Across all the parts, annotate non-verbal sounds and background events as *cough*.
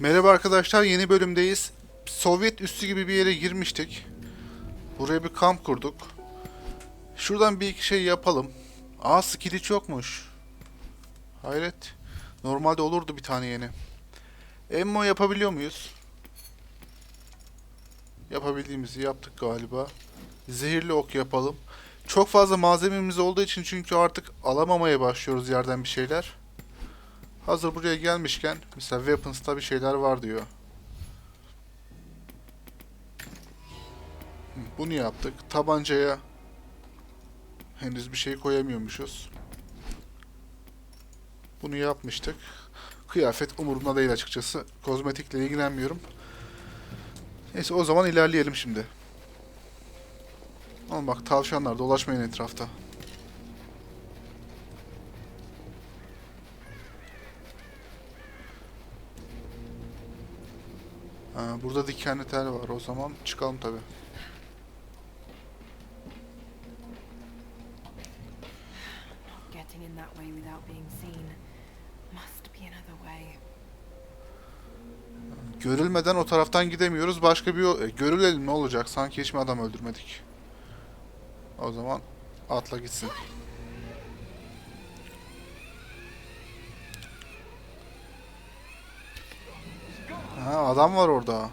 Merhaba arkadaşlar, yeni bölümdeyiz. Sovyet üssü gibi bir yere girmiştik. Buraya bir kamp kurduk. Şuradan bir iki şey yapalım. Aa skiliç yokmuş. Hayret. Normalde olurdu bir tane yeni. Emmo yapabiliyor muyuz? Yapabildiğimizi yaptık galiba. Zehirli ok yapalım. Çok fazla malzememiz olduğu için çünkü artık alamamaya başlıyoruz yerden bir şeyler. Hazır buraya gelmişken mesela weapons'ta bir şeyler var diyor. Bunu yaptık. Tabancaya henüz bir şey koyamıyormuşuz. Bunu yapmıştık. Kıyafet umurumda değil açıkçası. Kozmetikle ilgilenmiyorum. Neyse o zaman ilerleyelim şimdi. Oğlum bak tavşanlar dolaşmayın etrafta. Ha, burada dikenli tel var o zaman çıkalım tabi. Getting in that way without being seen. Must be another way. Görülmeden o taraftan gidemiyoruz. Başka bir yol... E, görülelim ne olacak? Sanki hiç mi adam öldürmedik? O zaman atla gitsin. Ha adam var orada.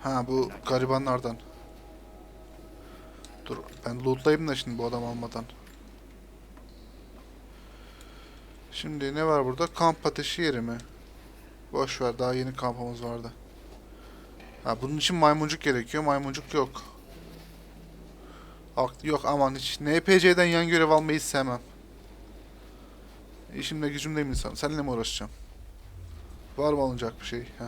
Ha bu garibanlardan. Dur ben lootlayayım da şimdi bu adam almadan. Şimdi ne var burada? Kamp ateşi yeri mi? Boş ver daha yeni kampımız vardı. Ha bunun için maymuncuk gerekiyor. Maymuncuk yok. Yok aman hiç. NPC'den yan görev almayı sevmem. İşimde gücümdeyim insan. Seninle mi uğraşacağım? Var mı alınacak bir şey? Heh.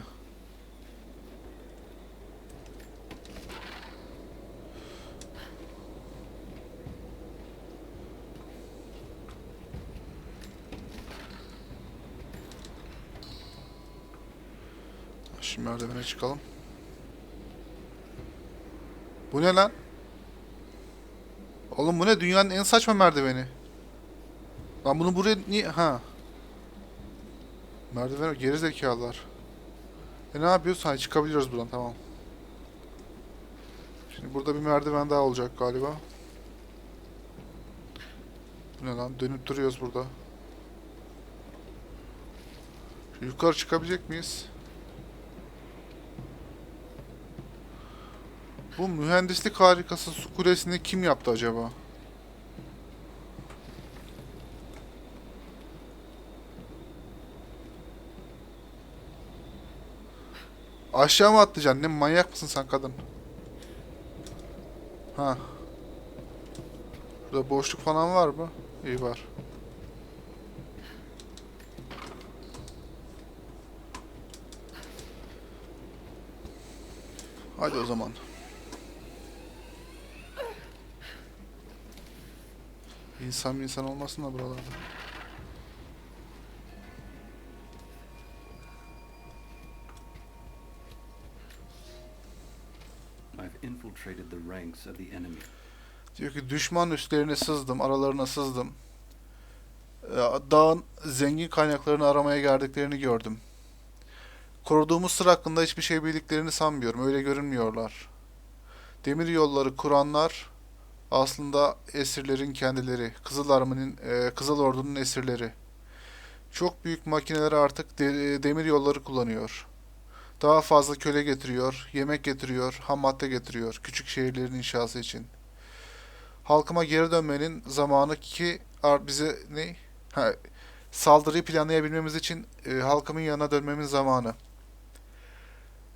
Şimdi merdivene çıkalım. Bu ne lan? Oğlum bu ne? Dünyanın en saçma merdiveni. Lan bunu buraya niye... Ha. Merdiven geri zekalılar. E ne yapıyoruz? Ha çıkabiliyoruz buradan tamam. Şimdi burada bir merdiven daha olacak galiba. Bu ne lan? Dönüp duruyoruz burada. Şu yukarı çıkabilecek miyiz? Bu mühendislik harikası su kulesini kim yaptı acaba? Aşağı mı atlayacaksın? Ne manyak mısın sen kadın? Ha. Burada boşluk falan var mı? İyi var. Hadi o zaman. İnsan insan olmasın da buralarda. İnfiltrated the ranks of the enemy. Diyor ki düşman üstlerine sızdım, aralarına sızdım. Ee, Dağın zengin kaynaklarını aramaya geldiklerini gördüm. Koruduğumuz sır hakkında hiçbir şey bildiklerini sanmıyorum. Öyle görünmüyorlar. Demir yolları kuranlar aslında esirlerin kendileri. Kızıl Army'nin, e, Kızıl Ordu'nun esirleri. Çok büyük makineler artık de- demir yolları kullanıyor. Daha fazla köle getiriyor, yemek getiriyor, ham madde getiriyor küçük şehirlerin inşası için halkıma geri dönmenin zamanı ki bize ne? Ha, saldırıyı planlayabilmemiz için e, halkımın yanına dönmemin zamanı.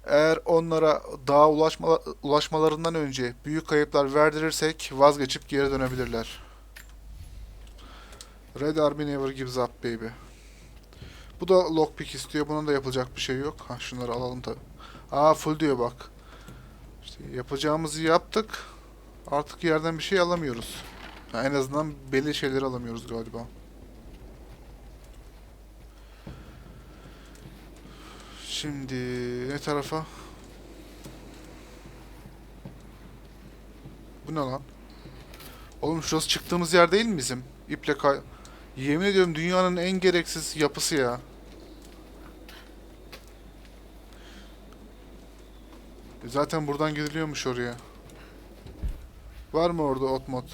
Eğer onlara dağa ulaşma, ulaşmalarından önce büyük kayıplar verdirirsek vazgeçip geri dönebilirler. Red Army never gives up baby. Bu da lockpick istiyor. Buna da yapılacak bir şey yok. Ha şunları alalım tabi. Aa full diyor bak. İşte yapacağımızı yaptık. Artık yerden bir şey alamıyoruz. Ha, en azından belli şeyleri alamıyoruz galiba. Şimdi ne tarafa? Bu ne lan? Oğlum şurası çıktığımız yer değil mi bizim? İple kay... Yemin ediyorum dünyanın en gereksiz yapısı ya. E Zaten buradan gidiliyormuş oraya. Var mı orada ot mod?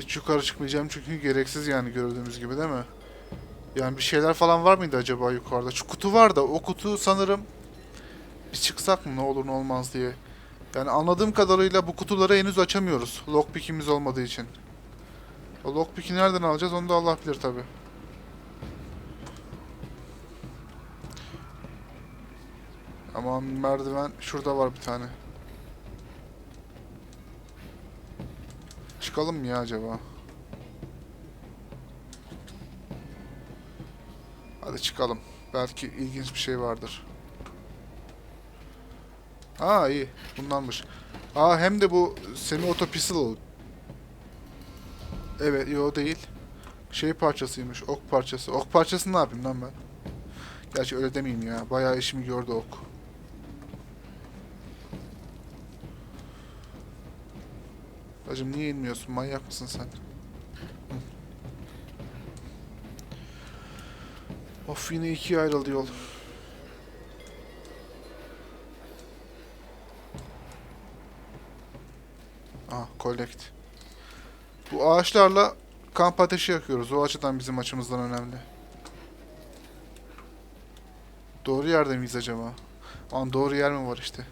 Hiç yukarı çıkmayacağım çünkü gereksiz yani gördüğümüz gibi değil mi? Yani bir şeyler falan var mıydı acaba yukarıda? Şu kutu var da o kutu sanırım bir çıksak mı ne olur ne olmaz diye. Yani anladığım kadarıyla bu kutuları henüz açamıyoruz. Lockpick'imiz olmadığı için. O lockpick'i nereden alacağız onu da Allah bilir tabi. Aman merdiven şurada var bir tane. Çıkalım mı ya acaba? Hadi çıkalım. Belki ilginç bir şey vardır. Aa iyi. Bundanmış. Aa hem de bu semi auto pistol. Evet yo değil. Şey parçasıymış. Ok parçası. Ok parçasını ne yapayım lan ben? Gerçi öyle demeyeyim ya. Bayağı işimi gördü ok. Bacım niye inmiyorsun? Manyak mısın sen? Of yine ikiye ayrıldı yol. Ah, collect. Bu ağaçlarla kamp ateşi yakıyoruz. O açıdan bizim açımızdan önemli. Doğru yerde miyiz acaba? Lan doğru yer mi var işte?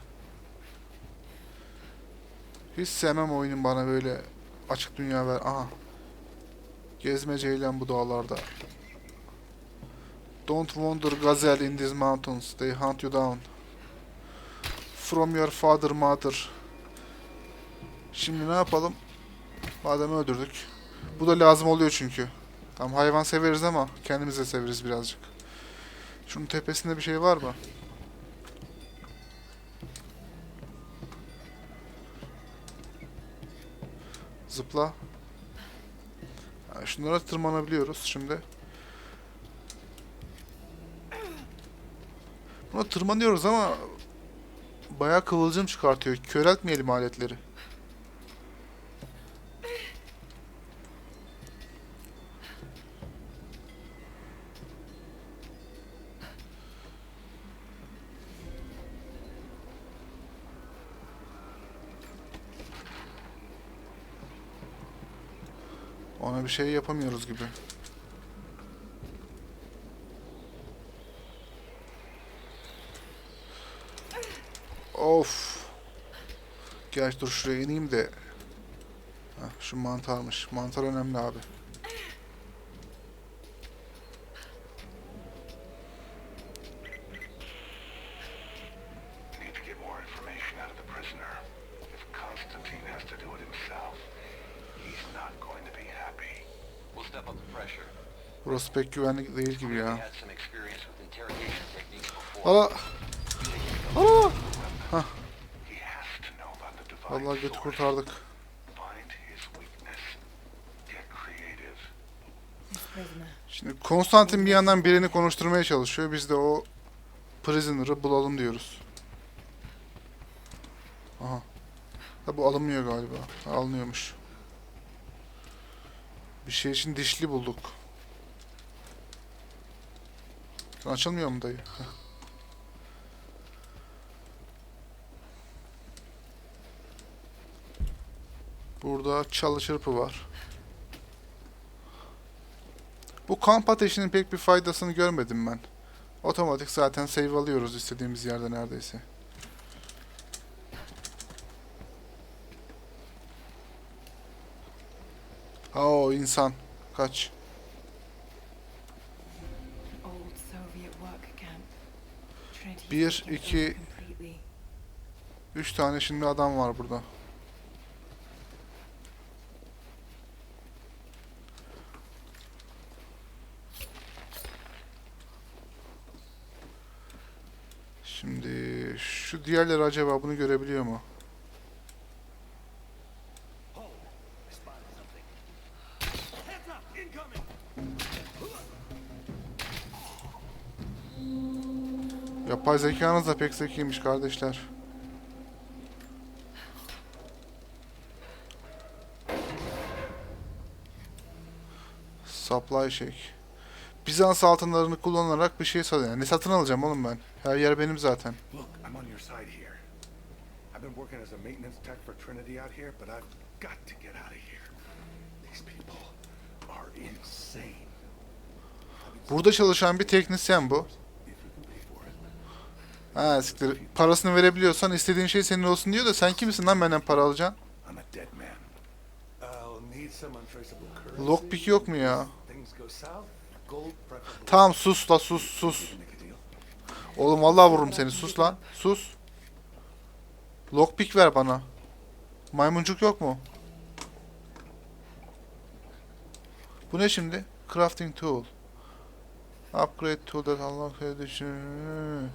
Hiç sevmem oyunun bana böyle açık dünya ver. Aha. Gezmeceyle bu dağlarda. Don't wander gazelle in these mountains. They hunt you down. From your father mother. Şimdi ne yapalım? Madem öldürdük. Bu da lazım oluyor çünkü. Tam hayvan severiz ama kendimiz de severiz birazcık. Şunun tepesinde bir şey var mı? Zıpla. Şunlara tırmanabiliyoruz şimdi. Buna tırmanıyoruz ama bayağı kıvılcım çıkartıyor. Köreltmeyelim aletleri. Ona bir şey yapamıyoruz gibi. Of. Gerçi dur şuraya ineyim de. Heh, şu mantarmış. Mantar önemli abi. Need to get more information out of the prisoner. If Constantine has to do it himself, he's not going to be happy. We'll step up the pressure. Burası pek güvenli değil gibi ya. Ala. Ala. Divine Vallahi götü kurtardık. Şimdi Konstantin bir yandan birini konuşturmaya çalışıyor. Biz de o prisoner'ı bulalım diyoruz. Aha. Ha bu alınmıyor galiba. Ha, alınıyormuş. Bir şey için dişli bulduk. Açılmıyor mu dayı? Burada çalı çırpı var. Bu kamp ateşinin pek bir faydasını görmedim ben. Otomatik zaten save alıyoruz istediğimiz yerde neredeyse. Ha o insan. Kaç. Bir, iki-. Üç tane şimdi adam var burada. Şimdi şu diğerleri acaba bunu görebiliyor mu? Yapay zekanız da pek zekiymiş kardeşler. Supply check. Bizans altınlarını kullanarak bir şey satın. Yani ne satın alacağım oğlum ben? Her yer benim zaten. Look, I'm on your side here. I've been working as a maintenance tech for Trinity out here, but I've got to get out of here. These people are insane. Burada çalışan bir teknisyen bu. If you can pay for it. Ha siktir. Parasını verebiliyorsan istediğin şey senin olsun diyor da sen kimsin lan benden para alacaksın? Lockpick yok mu ya? Tamam sus la sus sus. Oğlum vallahi vururum seni sus lan. Sus. Lockpick ver bana. Maymuncuk yok mu? Bu ne şimdi? Crafting tool. Upgrade tool that unlock edition.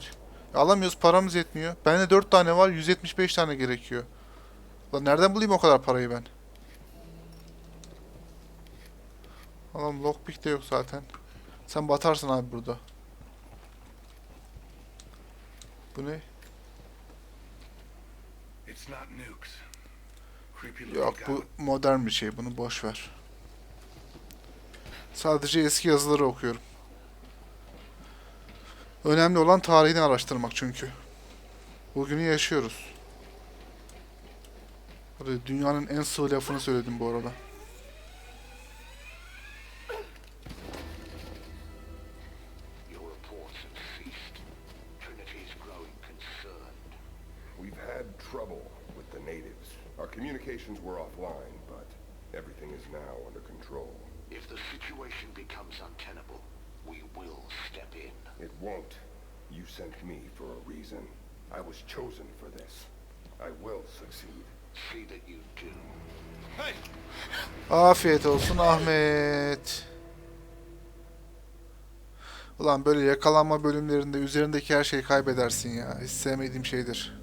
Alamıyoruz paramız yetmiyor. Bende 4 tane var 175 tane gerekiyor. Lan nereden bulayım o kadar parayı ben? Oğlum lockpick de yok zaten. Sen batarsın abi burada. Bu ne? Yok bu modern bir şey. Bunu boş ver. Sadece eski yazıları okuyorum. Önemli olan tarihini araştırmak çünkü. Bugünü yaşıyoruz. Hadi dünyanın en sığ lafını söyledim bu arada. Your reports have ceased. Trinity's growing concerned. We've had trouble with the natives. Our communications were offline, but everything is now under control. If the situation becomes untenable, we will step in. It won't. You sent me for a reason. I was chosen for this. I will succeed. See that you do. Afiyet olsun Ahmet. Ulan böyle yakalanma bölümlerinde üzerindeki her şeyi kaybedersin ya. Hiç sevmediğim şeydir.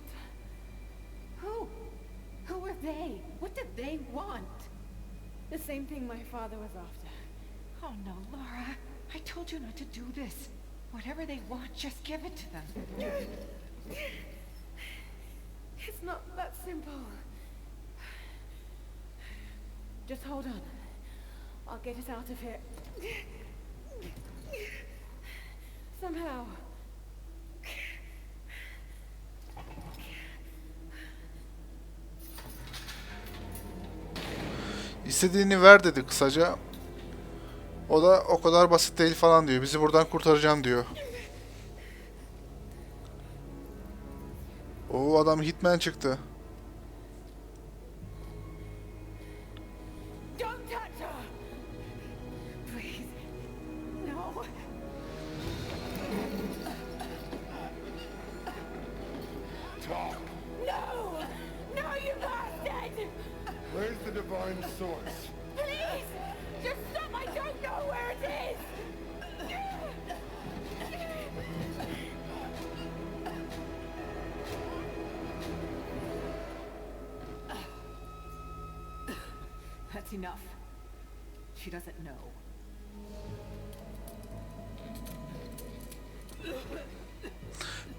same thing my father was after. Oh no, Laura. I told you not to do this. Whatever they want, just give it to them. It's not that simple. Just hold on. I'll get us out of here. Somehow. İstediğini ver dedi kısaca. O da o kadar basit değil falan diyor. Bizi buradan kurtaracağım diyor. O adam Hitman çıktı.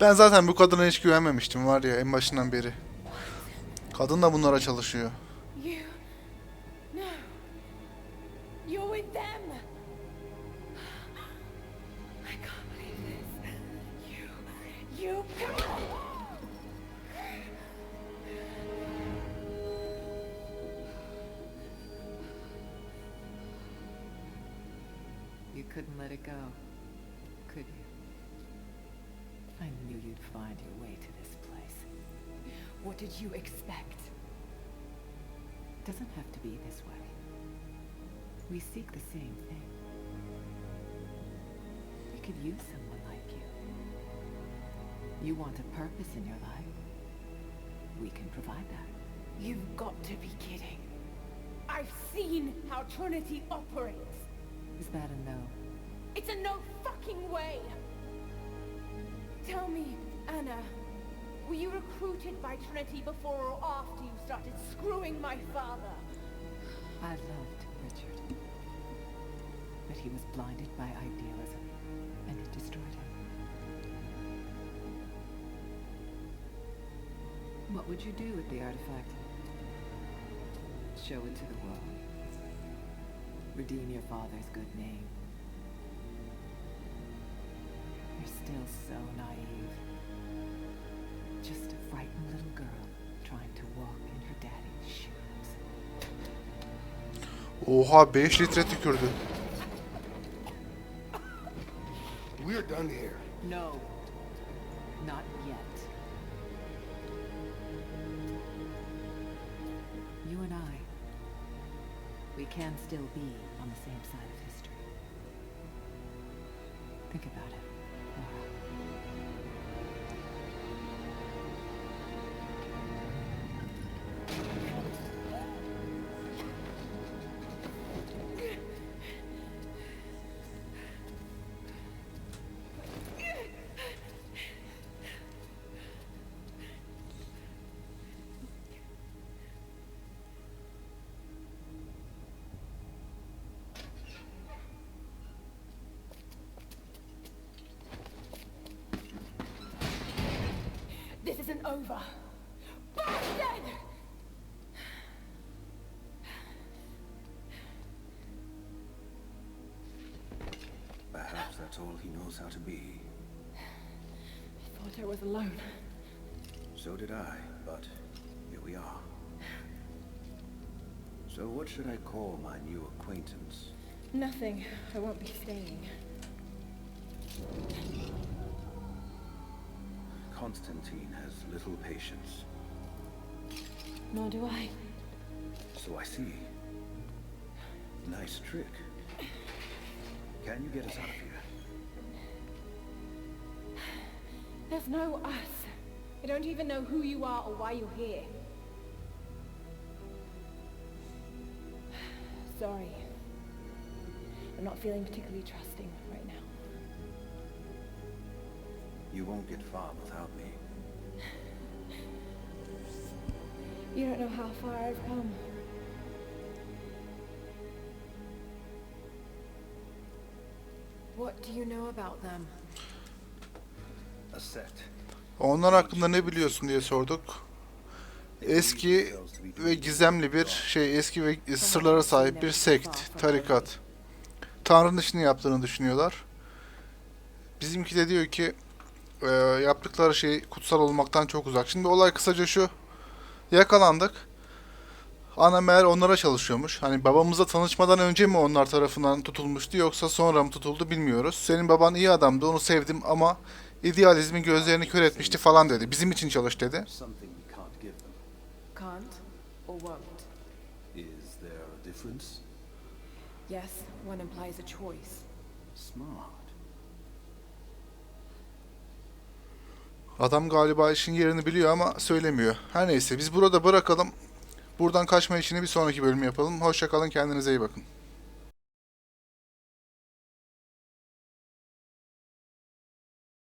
Ben zaten bu kadına hiç güvenmemiştim var ya en başından beri. Kadın da bunlara çalışıyor. Let it go, could you? I knew you'd find your way to this place. What did you expect? Doesn't have to be this way. We seek the same thing. We could use someone like you. You want a purpose in your life. We can provide that. You've got to be kidding. I've seen how Trinity operates. Is that a no? It's a no fucking way. Tell me, Anna, were you recruited by Trinity before or after you started screwing my father? I loved Richard. But he was blinded by idealism, and it destroyed him. What would you do with the artifact? Show it to the world. Redeem your father's good name. You're still so naive. Just a frightened little girl trying to walk in her daddy's shoes. Oha 5 litre tükürdü. We're done here. No. Not yet. You and I, we can still be on the same side of history. Think about it, over. Perhaps that's all he knows how to be. I thought I was alone. So did I, but here we are. So what should I call my new acquaintance? Nothing. I won't be staying. Constantine has little patience. Nor do I. So I see. Nice trick. Can you get us out of here? There's no us. I don't even know who you are or why you're here. *sighs* Sorry. I'm not feeling particularly trusting right now. You won't get far without me. You don't know how far I've come. What do you know about them? A sect. Onlar hakkında ne biliyorsun diye sorduk. Eski ve gizemli bir şey, eski ve sırlara sahip bir sekt, tarikat. Tanrı'nın işini yaptığını düşünüyorlar. Bizimki de diyor ki e, yaptıkları şey kutsal olmaktan çok uzak. Şimdi olay kısaca şu. Yakalandık. Ana meğer onlara çalışıyormuş. Hani babamızla tanışmadan önce mi onlar tarafından tutulmuştu yoksa sonra mı tutuldu bilmiyoruz. Senin baban iyi adamdı onu sevdim ama idealizmin gözlerini kör etmişti falan dedi. Bizim için çalış dedi. Something we can't give them. Can't or won't? Is there a difference? Yes, one implies a choice. Smart. Adam galiba işin yerini biliyor ama söylemiyor. Her neyse biz burada bırakalım. Buradan kaçma işini bir sonraki bölüm yapalım. Hoşça kalın kendinize iyi bakın.